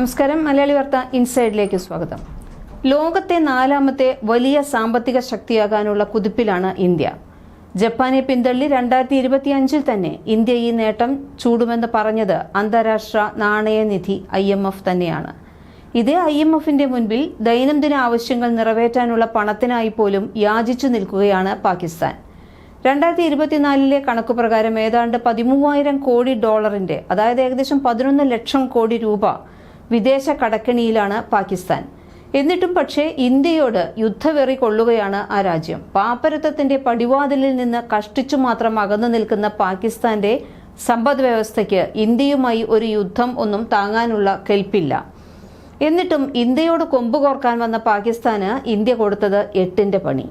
നമസ്കാരം. മലയാളി വാർത്ത ഇൻസൈഡിലേക്ക് സ്വാഗതം. ലോകത്തെ നാലാമത്തെ വലിയ സാമ്പത്തിക ശക്തിയാകാനുള്ള കുതിപ്പിലാണ് ഇന്ത്യ. ജപ്പാനെ പിന്തള്ളി രണ്ടായിരത്തി ഇരുപത്തിയഞ്ചിൽ തന്നെ ഇന്ത്യ ഈ നേട്ടം ചൂടുമെന്ന് പറഞ്ഞത് അന്താരാഷ്ട്ര നാണയനിധി ഐ എം എഫ് തന്നെയാണ്. ഇതേ ഐ എം എഫിന്റെ മുൻപിൽ ദൈനംദിന ആവശ്യങ്ങൾ നിറവേറ്റാനുള്ള പണത്തിനായി പോലും യാചിച്ചു നിൽക്കുകയാണ് പാകിസ്ഥാൻ. രണ്ടായിരത്തി ഇരുപത്തിനാലിലെ കണക്ക് പ്രകാരം ഏതാണ്ട് പതിമൂവായിരം കോടി ഡോളറിന്റെ അതായത് ഏകദേശം പതിനൊന്ന് ലക്ഷം കോടി രൂപ വിദേശ കടക്കിണിയിലാണ് പാകിസ്ഥാൻ. എന്നിട്ടും പക്ഷേ ഇന്ത്യയോട് യുദ്ധവെറി കൊള്ളുകയാണ് ആ രാജ്യം. പാപ്പരത്വത്തിന്റെ പടിവാതിലിൽ നിന്ന് കഷ്ടിച്ചു മാത്രം അകന്നു നിൽക്കുന്ന പാകിസ്ഥാന്റെ സമ്പദ് വ്യവസ്ഥയ്ക്ക് ഇന്ത്യയുമായി ഒരു യുദ്ധം ഒന്നും താങ്ങാനുള്ള കെൽപ്പില്ല. എന്നിട്ടും ഇന്ത്യയോട് കൊമ്പ് കോർക്കാൻ വന്ന പാകിസ്ഥാന് ഇന്ത്യ കൊടുത്തത് എട്ടിന്റെ പണി.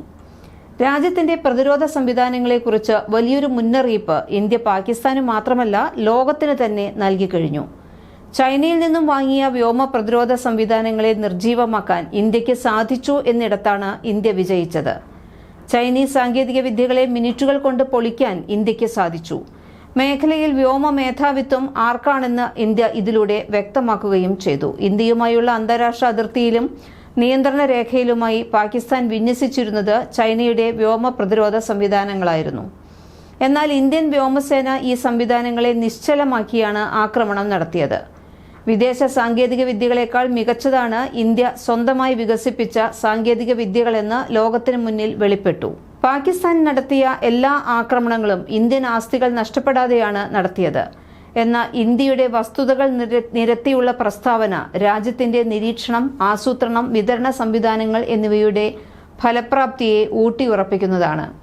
രാജ്യത്തിന്റെ പ്രതിരോധ സംവിധാനങ്ങളെക്കുറിച്ച് വലിയൊരു മുന്നറിയിപ്പ് ഇന്ത്യ പാകിസ്ഥാന് മാത്രമല്ല ലോകത്തിന് തന്നെ നൽകി കഴിഞ്ഞു ചൈനയിൽ നിന്നും വാങ്ങിയ വ്യോമ പ്രതിരോധ സംവിധാനങ്ങളെ നിർജീവമാക്കാൻ ഇന്ത്യയ്ക്ക് സാധിച്ചു എന്നിടത്താണ് ഇന്ത്യ വിജയിച്ചത്. ചൈനീസ് സാങ്കേതിക വിദ്യകളെ മിനിറ്റുകൾ കൊണ്ട് പൊളിക്കാൻ ഇന്ത്യയ്ക്ക് സാധിച്ചു. മേഖലയിൽ വ്യോമ മേധാവിത്വം ആർക്കാണെന്ന് ഇന്ത്യ ഇതിലൂടെ വ്യക്തമാക്കുകയും ചെയ്തു. ഇന്ത്യയുമായുള്ള അന്താരാഷ്ട്ര അതിർത്തിയിലും നിയന്ത്രണ രേഖയിലുമായി പാകിസ്ഥാൻ വിന്യസിച്ചിരുന്നത് ചൈനയുടെ വ്യോമ പ്രതിരോധ സംവിധാനങ്ങളായിരുന്നു. എന്നാൽ ഇന്ത്യൻ വ്യോമസേന ഈ സംവിധാനങ്ങളെ നിശ്ചലമാക്കിയാണ് ആക്രമണം നടത്തിയത്. വിദേശ സാങ്കേതിക വിദ്യകളേക്കാൾ മികച്ചതാണ് ഇന്ത്യ സ്വന്തമായി വികസിപ്പിച്ച സാങ്കേതിക വിദ്യകളെന്ന് ലോകത്തിന് മുന്നിൽ വെളിപ്പെട്ടു. പാകിസ്ഥാൻ നടത്തിയ എല്ലാ ആക്രമണങ്ങളും ഇന്ത്യൻ ആസ്തികൾ നഷ്ടപ്പെടാതെയാണ് നടത്തിയത്. എന്ന ഇന്ത്യയുടെ വസ്തുതകൾ നിര- നിരത്തിയുള്ള പ്രസ്താവന രാജ്യത്തിന്റെ നിരീക്ഷണം ആസൂത്രണം വിതരണ സംവിധാനങ്ങൾ എന്നിവയുടെ ഫലപ്രാപ്തിയെ ഊട്ടിയുറപ്പിക്കുന്നതാണ്.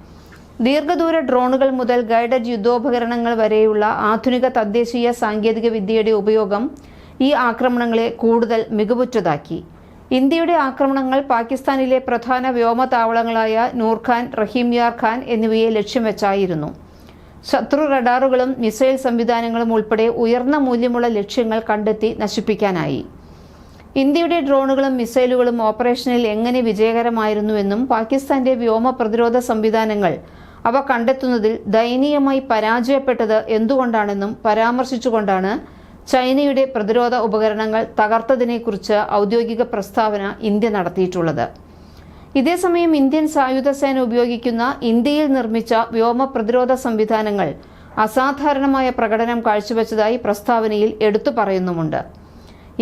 ദീർഘദൂര ഡ്രോണുകൾ മുതൽ ഗൈഡഡ് യുദ്ധോപകരണങ്ങൾ വരെയുള്ള ആധുനിക തദ്ദേശീയ സാങ്കേതിക വിദ്യയുടെ ഉപയോഗം ഈ ആക്രമണങ്ങളെ കൂടുതൽ മികവുറ്റതാക്കി. ഇന്ത്യയുടെ ആക്രമണങ്ങൾ പാകിസ്ഥാനിലെ പ്രധാന വ്യോമതാവളങ്ങളായ നൂർഖാൻ റഹീംയാർ ഖാൻ എന്നിവയെ ലക്ഷ്യം വെച്ചായിരുന്നു. ശത്രു റഡാറുകളും മിസൈൽ സംവിധാനങ്ങളും ഉൾപ്പെടെ ഉയർന്ന മൂല്യമുള്ള ലക്ഷ്യങ്ങൾ കണ്ടെത്തി നശിപ്പിക്കാനായി. ഇന്ത്യയുടെ ഡ്രോണുകളും മിസൈലുകളും ഓപ്പറേഷനിൽ എങ്ങനെ വിജയകരമായിരുന്നുവെന്നും പാകിസ്ഥാന്റെ വ്യോമ പ്രതിരോധ സംവിധാനങ്ങൾ അവ കണ്ടെത്തുന്നതിൽ ദയനീയമായി പരാജയപ്പെട്ടത് എന്തുകൊണ്ടാണെന്നും പരാമർശിച്ചുകൊണ്ടാണ് ചൈനയുടെ പ്രതിരോധ ഉപകരണങ്ങൾ തകർത്തതിനെക്കുറിച്ച് ഔദ്യോഗിക പ്രസ്താവന ഇന്ത്യ നടത്തിയിട്ടുള്ളത്. ഇതേസമയം ഇന്ത്യൻ സായുധ സേന ഉപയോഗിക്കുന്ന ഇന്ത്യയിൽ നിർമ്മിച്ച വ്യോമ പ്രതിരോധ സംവിധാനങ്ങൾ അസാധാരണമായ പ്രകടനം കാഴ്ചവെച്ചതായി പ്രസ്താവനയിൽ എടുത്തു പറയുന്നുമുണ്ട്.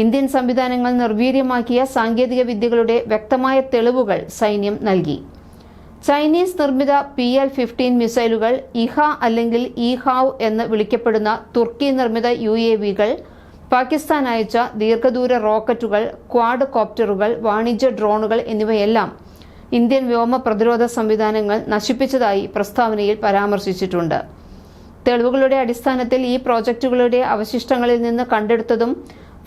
ഇന്ത്യൻ സംവിധാനങ്ങൾ നിർവീര്യമാക്കിയ സാങ്കേതിക വിദ്യകളുടെ വ്യക്തമായ തെളിവുകൾ സൈന്യം നൽകി. ചൈനീസ് നിർമ്മിത പി എൽ ഫിഫ്റ്റീൻ മിസൈലുകൾ ഇഹ അല്ലെങ്കിൽ ഇഹാവ് എന്ന് വിളിക്കപ്പെടുന്ന തുർക്കി നിർമ്മിത യു എ വികൾ പാകിസ്ഥാൻ അയച്ച ദീർഘദൂര റോക്കറ്റുകൾ ക്വാഡ് കോപ്റ്ററുകൾ വാണിജ്യ ഡ്രോണുകൾ എന്നിവയെല്ലാം ഇന്ത്യൻ വ്യോമ പ്രതിരോധ സംവിധാനങ്ങൾ നശിപ്പിച്ചതായി പ്രസ്താവനയിൽ പരാമർശിച്ചിട്ടുണ്ട്. തെളിവുകളുടെ അടിസ്ഥാനത്തിൽ ഈ പ്രോജക്റ്റുകളുടെ അവശിഷ്ടങ്ങളിൽ നിന്ന് കണ്ടെടുത്തതും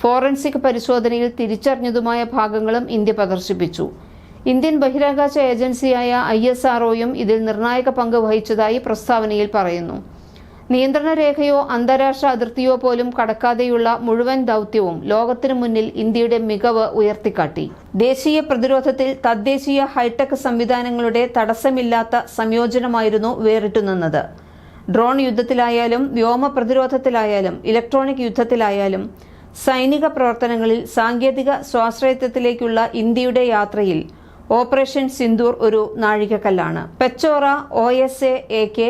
ഫോറൻസിക് പരിശോധനയിൽ തിരിച്ചറിഞ്ഞതുമായ ഭാഗങ്ങളും ഇന്ത്യ പ്രദർശിപ്പിച്ചു ഇന്ത്യൻ ബഹിരാകാശ ഏജൻസിയായ ഐ എസ് ആർഒയും ഇതിൽ നിർണായക പങ്ക് വഹിച്ചതായി പ്രസ്താവനയിൽ പറയുന്നു. നിയന്ത്രണ രേഖയോ അന്താരാഷ്ട്ര അതിർത്തിയോ പോലും കടക്കാതെയുള്ള മുഴുവൻ ദൗത്യവും ലോകത്തിനു മുന്നിൽ ഇന്ത്യയുടെ മികവ് ഉയർത്തിക്കാട്ടി. ദേശീയ പ്രതിരോധത്തിൽ തദ്ദേശീയ ഹൈടെക് സംവിധാനങ്ങളുടെ തടസ്സമില്ലാത്ത സംയോജനമായിരുന്നു വേറിട്ടുനിന്നത് ഡ്രോൺ യുദ്ധത്തിലായാലും വ്യോമ പ്രതിരോധത്തിലായാലും ഇലക്ട്രോണിക് യുദ്ധത്തിലായാലും സൈനിക പ്രവർത്തനങ്ങളിൽ സാങ്കേതിക സ്വാശ്രയത്വത്തിലേക്കുള്ള ഇന്ത്യയുടെ യാത്രയിൽ ഓപ്പറേഷൻ സിന്ദൂർ ഒരു നാഴികക്കല്ലാണ്. Pechora O S A K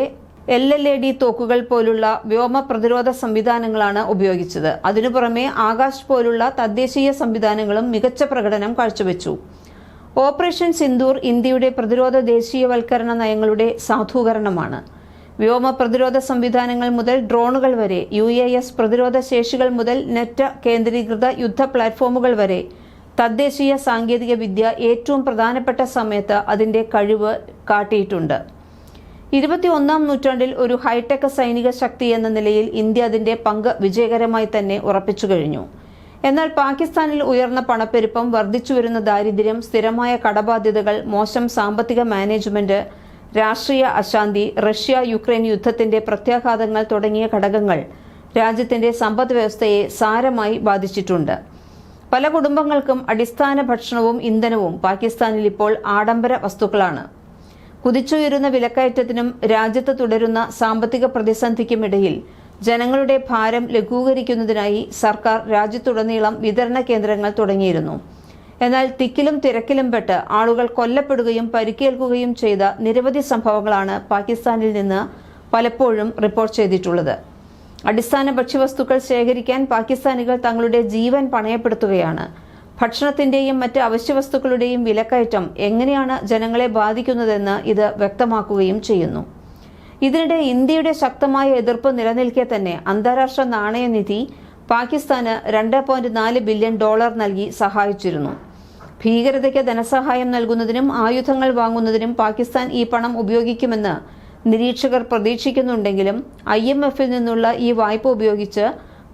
L L A D തോക്കുകൾ പോലുള്ള വ്യോമ പ്രതിരോധ സംവിധാനങ്ങളാണ് ഉപയോഗിച്ചത്. അതിനു പുറമെ ആകാശ് പോലുള്ള തദ്ദേശീയ സംവിധാനങ്ങളും മികച്ച പ്രകടനം കാഴ്ചവെച്ചു. ഓപ്പറേഷൻ സിന്ദൂർ ഇന്ത്യയുടെ പ്രതിരോധ ദേശീയവൽക്കരണ നയങ്ങളുടെ സാധൂകരണമാണ്. വ്യോമ പ്രതിരോധ സംവിധാനങ്ങൾ മുതൽ ഡ്രോണുകൾ വരെ യു എ എസ് പ്രതിരോധ ശേഷികൾ മുതൽ നെറ്റ് കേന്ദ്രീകൃത യുദ്ധ പ്ലാറ്റ്ഫോമുകൾ വരെ തദ്ദേശീയ സാങ്കേതിക വിദ്യ ഏറ്റവും പ്രധാനപ്പെട്ട സമയത്ത് അതിന്റെ കഴിവ് കാട്ടിയിട്ടുണ്ട്. ഇരുപത്തിയൊന്നാം നൂറ്റാണ്ടിൽ ഒരു ഹൈടെക് സൈനിക ശക്തി എന്ന നിലയിൽ ഇന്ത്യ അതിന്റെ പങ്ക് വിജയകരമായി തന്നെ ഉറപ്പിച്ചു കഴിഞ്ഞു. എന്നാൽ പാകിസ്ഥാനിൽ ഉയർന്ന പണപ്പെരുപ്പം വർദ്ധിച്ചു വരുന്ന ദാരിദ്ര്യം സ്ഥിരമായ കടബാധ്യതകൾ മോശം സാമ്പത്തിക മാനേജ്മെന്റ് രാഷ്ട്രീയ അശാന്തി റഷ്യ യുക്രൈൻ യുദ്ധത്തിന്റെ പ്രത്യാഘാതങ്ങൾ തുടങ്ങിയ ഘടകങ്ങൾ രാജ്യത്തിന്റെ സമ്പദ് വ്യവസ്ഥയെ സാരമായി ബാധിച്ചിട്ടുണ്ട്. പല കുടുംബങ്ങൾക്കും അടിസ്ഥാന ഭക്ഷണവും ഇന്ധനവും പാകിസ്ഥാനിൽ ഇപ്പോൾ ആഡംബര വസ്തുക്കളാണ്. കുതിച്ചുയരുന്ന വിലക്കയറ്റത്തിനും രാജ്യത്ത് തുടരുന്ന സാമ്പത്തിക പ്രതിസന്ധിക്കുമിടയിൽ ജനങ്ങളുടെ ഭാരം ലഘൂകരിക്കുന്നതിനായി സർക്കാർ രാജ്യത്തുടനീളം വിതരണ കേന്ദ്രങ്ങൾ തുടങ്ങിയിരുന്നു. എന്നാൽ തിക്കിലും തിരക്കിലും പെട്ട് ആളുകൾ കൊല്ലപ്പെടുകയും പരിക്കേൽക്കുകയും ചെയ്ത നിരവധി സംഭവങ്ങളാണ് പാകിസ്ഥാനിൽ നിന്ന് പലപ്പോഴും റിപ്പോർട്ട് ചെയ്തിട്ടുള്ളത്. അടിസ്ഥാന ഭക്ഷ്യവസ്തുക്കൾ ശേഖരിക്കാൻ പാകിസ്ഥാനികൾ തങ്ങളുടെ ജീവൻ പണയപ്പെടുത്തുകയാണ്. ഭക്ഷണത്തിന്റെയും മറ്റ് അവശ്യവസ്തുക്കളുടെയും വിലക്കയറ്റം എങ്ങനെയാണ് ജനങ്ങളെ ബാധിക്കുന്നതെന്ന് ഇത് വ്യക്തമാക്കുകയും ചെയ്യുന്നു. ഇതിനിടെ ഇന്ത്യയുടെ ശക്തമായ എതിർപ്പ് നിലനിൽക്കെ തന്നെ അന്താരാഷ്ട്ര നാണയനിധി പാകിസ്ഥാന് രണ്ട് പോയിന്റ് നാല് ബില്യൺ ഡോളർ നൽകി സഹായിച്ചിരുന്നു. ഭീകരതയ്ക്ക് ധനസഹായം നൽകുന്നതിനും ആയുധങ്ങൾ വാങ്ങുന്നതിനും പാകിസ്ഥാൻ ഈ പണം ഉപയോഗിക്കുമെന്ന് നിരീക്ഷകർ പ്രതീക്ഷിക്കുന്നുണ്ടെങ്കിലും ഐ എം എഫിൽ നിന്നുള്ള ഈ വായ്പ ഉപയോഗിച്ച്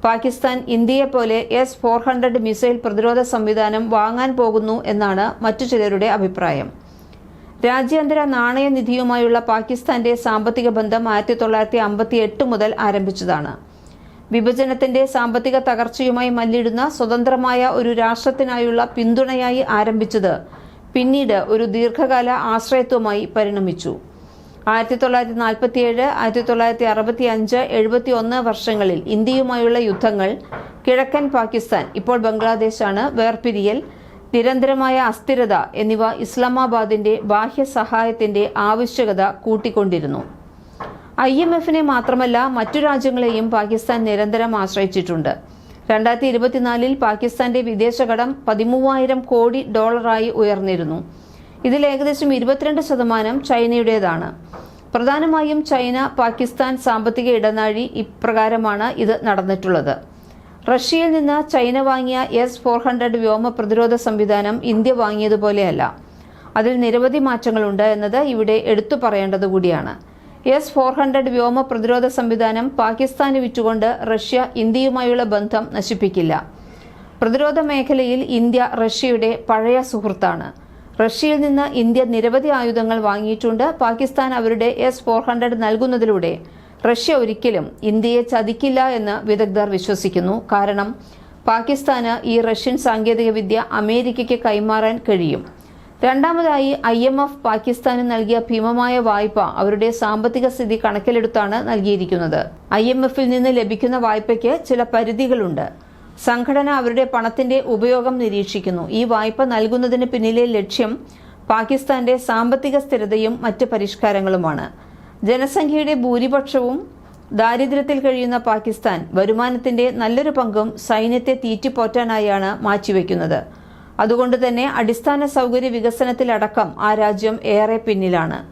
പാകിസ്ഥാൻ ഇന്ത്യയെ പോലെ എസ് ഫോർ ഹൺഡ്രഡ് മിസൈൽ പ്രതിരോധ സംവിധാനം വാങ്ങാൻ പോകുന്നു എന്നാണ് മറ്റു ചിലരുടെ അഭിപ്രായം. രാജ്യാന്തര നാണയനിധിയുമായുള്ള പാകിസ്ഥാന്റെ സാമ്പത്തിക ബന്ധം ആയിരത്തി തൊള്ളായിരത്തി അമ്പത്തി എട്ട് മുതൽ ആരംഭിച്ചതാണ്. വിഭജനത്തിന്റെ സാമ്പത്തിക തകർച്ചയുമായി മല്ലിടുന്ന സ്വതന്ത്രമായ ഒരു രാഷ്ട്രത്തിനായുള്ള പിന്തുണയായി ആരംഭിച്ചത് പിന്നീട് ഒരു ദീർഘകാല ആശ്രയത്വമായി പരിണമിച്ചു. ആയിരത്തി തൊള്ളായിരത്തി നാൽപ്പത്തിയേഴ് ആയിരത്തി തൊള്ളായിരത്തി അറുപത്തി അഞ്ച് എഴുപത്തി ഒന്ന് വർഷങ്ങളിൽ ഇന്ത്യയുമായുള്ള യുദ്ധങ്ങൾ കിഴക്കൻ പാകിസ്ഥാൻ ഇപ്പോൾ ബംഗ്ലാദേശാണ് വേർപിരിയൽ നിരന്തരമായ അസ്ഥിരത എന്നിവ ഇസ്ലാമാബാദിന്റെ ബാഹ്യ സഹായത്തിന്റെ ആവശ്യകത കൂട്ടിക്കൊണ്ടിരുന്നു. ഐ എം എഫിനെ മാത്രമല്ല മറ്റു രാജ്യങ്ങളെയും പാകിസ്ഥാൻ നിരന്തരം ആശ്രയിച്ചിട്ടുണ്ട്. രണ്ടായിരത്തി ഇരുപത്തിനാലിൽ പാകിസ്ഥാന്റെ വിദേശകടം പതിമൂവായിരം കോടി ഡോളറായി ഉയർന്നിരുന്നു. ഇതിൽ ഏകദേശം ഇരുപത്തിരണ്ട് ശതമാനം ചൈനയുടേതാണ്. പ്രധാനമായും ചൈന പാകിസ്ഥാൻ സാമ്പത്തിക ഇടനാഴി ഇപ്രകാരമാണ് ഇത് നടന്നിട്ടുള്ളത്. റഷ്യയിൽ നിന്ന് ചൈന വാങ്ങിയ എസ് ഫോർ ഹൺഡ്രഡ് വ്യോമ പ്രതിരോധ സംവിധാനം ഇന്ത്യ വാങ്ങിയതുപോലെയല്ല. അതിൽ നിരവധി മാറ്റങ്ങളുണ്ട് എന്നത് ഇവിടെ എടുത്തു പറയേണ്ടതുകൂടിയാണ് എസ് ഫോർ ഹൺഡ്രഡ് വ്യോമ പ്രതിരോധ സംവിധാനം പാകിസ്ഥാന് വിറ്റുകൊണ്ട് റഷ്യ ഇന്ത്യയുമായുള്ള ബന്ധം നശിപ്പിക്കില്ല. പ്രതിരോധ മേഖലയിൽ ഇന്ത്യ റഷ്യയുടെ പഴയ സുഹൃത്താണ്. റഷ്യയിൽ നിന്ന് ഇന്ത്യ നിരവധി ആയുധങ്ങൾ വാങ്ങിയിട്ടുണ്ട്. പാകിസ്ഥാൻ അവരുടെ എസ് ഫോർ ഹൺഡ്രഡ് നൽകുന്നതിലൂടെ റഷ്യ ഒരിക്കലും ഇന്ത്യയെ ചതിക്കില്ല എന്ന് വിദഗ്ധർ വിശ്വസിക്കുന്നു. കാരണം പാകിസ്ഥാന് ഈ റഷ്യൻ സാങ്കേതികവിദ്യ അമേരിക്കയ്ക്ക് കൈമാറാൻ കഴിയും. രണ്ടാമതായി ഐ എം എഫ് പാകിസ്ഥാന് നൽകിയ ഭീമമായ വായ്പ അവരുടെ സാമ്പത്തിക സ്ഥിതി കണക്കിലെടുത്താണ് നൽകിയിരിക്കുന്നത്. ഐ എം എഫിൽ നിന്ന് ലഭിക്കുന്ന വായ്പയ്ക്ക് ചില പരിധികളുണ്ട്. സംഘടന അവരുടെ പണത്തിന്റെ ഉപയോഗം നിരീക്ഷിക്കുന്നു. ഈ വായ്പ നൽകുന്നതിന് പിന്നിലെ ലക്ഷ്യം പാകിസ്ഥാന്റെ സാമ്പത്തിക സ്ഥിരതയും മറ്റ് പരിഷ്കാരങ്ങളുമാണ്. ജനസംഖ്യയുടെ ഭൂരിപക്ഷവും ദാരിദ്ര്യത്തിൽ കഴിയുന്ന പാകിസ്ഥാൻ വരുമാനത്തിന്റെ നല്ലൊരു പങ്കും സൈന്യത്തെ തീറ്റിപ്പോറ്റാനായാണ് മാറ്റിവെക്കുന്നത്. അതുകൊണ്ട് തന്നെ അടിസ്ഥാന സൗകര്യ വികസനത്തിലടക്കം ആ രാജ്യം ഏറെ പിന്നിലാണ്.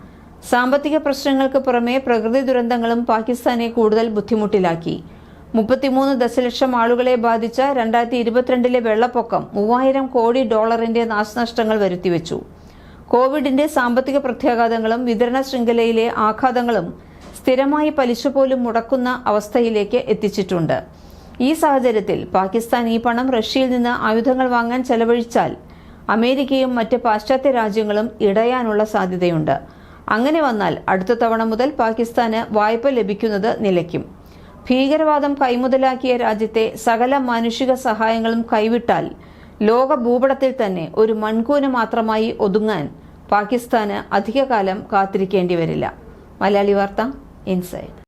സാമ്പത്തിക പ്രശ്നങ്ങൾക്ക് പുറമെ പ്രകൃതി ദുരന്തങ്ങളും പാകിസ്ഥാനെ കൂടുതൽ ബുദ്ധിമുട്ടിലാക്കി. മുപ്പത്തിമൂന്ന് ദശലക്ഷം ആളുകളെ ബാധിച്ച രണ്ടായിരത്തി ഇരുപത്തിരണ്ടിലെ വെള്ളപ്പൊക്കം മൂവായിരം കോടി ഡോളറിന്റെ നാശനഷ്ടങ്ങൾ വരുത്തിവെച്ചു. കോവിഡിന്റെ സാമ്പത്തിക പ്രത്യാഘാതങ്ങളും വിതരണ ശൃംഖലയിലെ ആഘാതങ്ങളും സ്ഥിരമായി പലിശ പോലും മുടക്കുന്ന അവസ്ഥയിലേക്ക് എത്തിച്ചിട്ടുണ്ട്. ഈ സാഹചര്യത്തിൽ പാകിസ്ഥാൻ ഈ പണം റഷ്യയിൽ നിന്ന് ആയുധങ്ങൾ വാങ്ങാൻ ചെലവഴിച്ചാൽ അമേരിക്കയും മറ്റ് പാശ്ചാത്യ രാജ്യങ്ങളും ഇടയാനുള്ള സാധ്യതയുണ്ട്. അങ്ങനെ വന്നാൽ അടുത്ത തവണ മുതൽ പാകിസ്ഥാന് വായ്പ ലഭിക്കുന്നത് നിലയ്ക്കും. ഭീകരവാദം കൈമുതലാക്കിയ രാജ്യത്തെ സകല മാനുഷിക സഹായങ്ങളും കൈവിട്ടാൽ ലോക ഭൂപടത്തിൽ തന്നെ ഒരു മൺകൂന മാത്രമായി ഒതുങ്ങാൻ പാകിസ്ഥാന് അധികകാലം കാത്തിരിക്കേണ്ടി വരില്ല. മലയാളി വാർത്ത ഇൻസൈഡ്.